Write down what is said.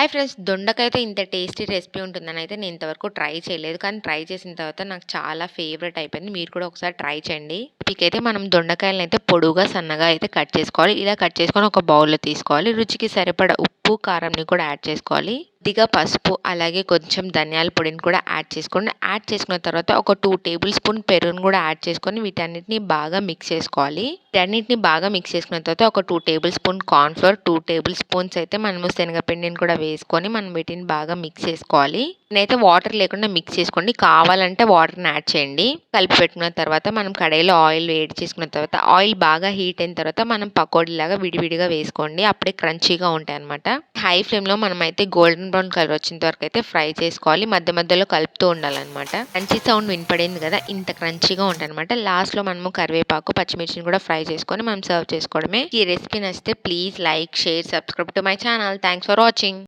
Hi friends దొండకాయతో ఇంత tasty recipe ఉంటుందని అయితే నేను ఇంతవరకు ట్రై చేయలేదు. కానీ ట్రై చేసిన తర్వాత నాకు చాలా ఫేవరెట్ అయిపోయింది. మీరు కూడా ఒకసారి ట్రై చేయండి. అయితే మనం దొండకాయలను అయితే పొడుగా సన్నగా అయితే కట్ చేసుకోవాలి. ఇలా కట్ చేసుకొని ఒక బౌల్లో తీసుకోవాలి. రుచికి సరిపడ ఉప్పు కారంని కూడా యాడ్ చేసుకోవాలి. కొద్దిగా పసుపు అలాగే కొంచెం ధనియాల పొడిని కూడా యాడ్ చేసుకోండి. యాడ్ చేసుకున్న తర్వాత ఒక టూ టేబుల్ స్పూన్ పెరుగును కూడా యాడ్ చేసుకొని వీటన్నిటిని బాగా మిక్స్ చేసుకోవాలి. వీటన్నిటిని బాగా మిక్స్ చేసుకున్న తర్వాత ఒక two tablespoon cornflour two tablespoons అయితే మనము శనగపిండిని కూడా వేసుకొని మనం వీటిని బాగా మిక్స్ చేసుకోవాలి. నేనైతే వాటర్ లేకుండా మిక్స్ చేసుకోండి. కావాలంటే వాటర్ని యాడ్ చేయండి. కలిపి పెట్టుకున్న తర్వాత మనం కడాయిలో ఆయిల్ వేడి చేసుకున్న తర్వాత ఆయిల్ బాగా హీట్ అయిన తర్వాత మనం పకోడీలాగా విడివిడిగా వేసుకోండి. అప్పుడే క్రంచీగా ఉంటాయి అనమాట హై ఫ్లేమ్లో మనం అయితే గోల్డెన్ బ్రౌన్ కలర్ వచ్చేంత వరకు అయితే ఫ్రై చేసుకోవాలి. మధ్య మధ్యలో కలుపుతూ ఉండాలన్నమాట. క్రంచీ సౌండ్ వినపడింది కదా ఇంత క్రంచీగా ఉంటాయన్నమాట లాస్ట్లో మనము కరివేపాకు పచ్చిమిర్చిని కూడా ఫ్రై చేసుకొని మనం సర్వ్ చేసుకోవడమే. ఈ రెసిపీ నచ్చితే please like share subscribe to my channel thanks for watching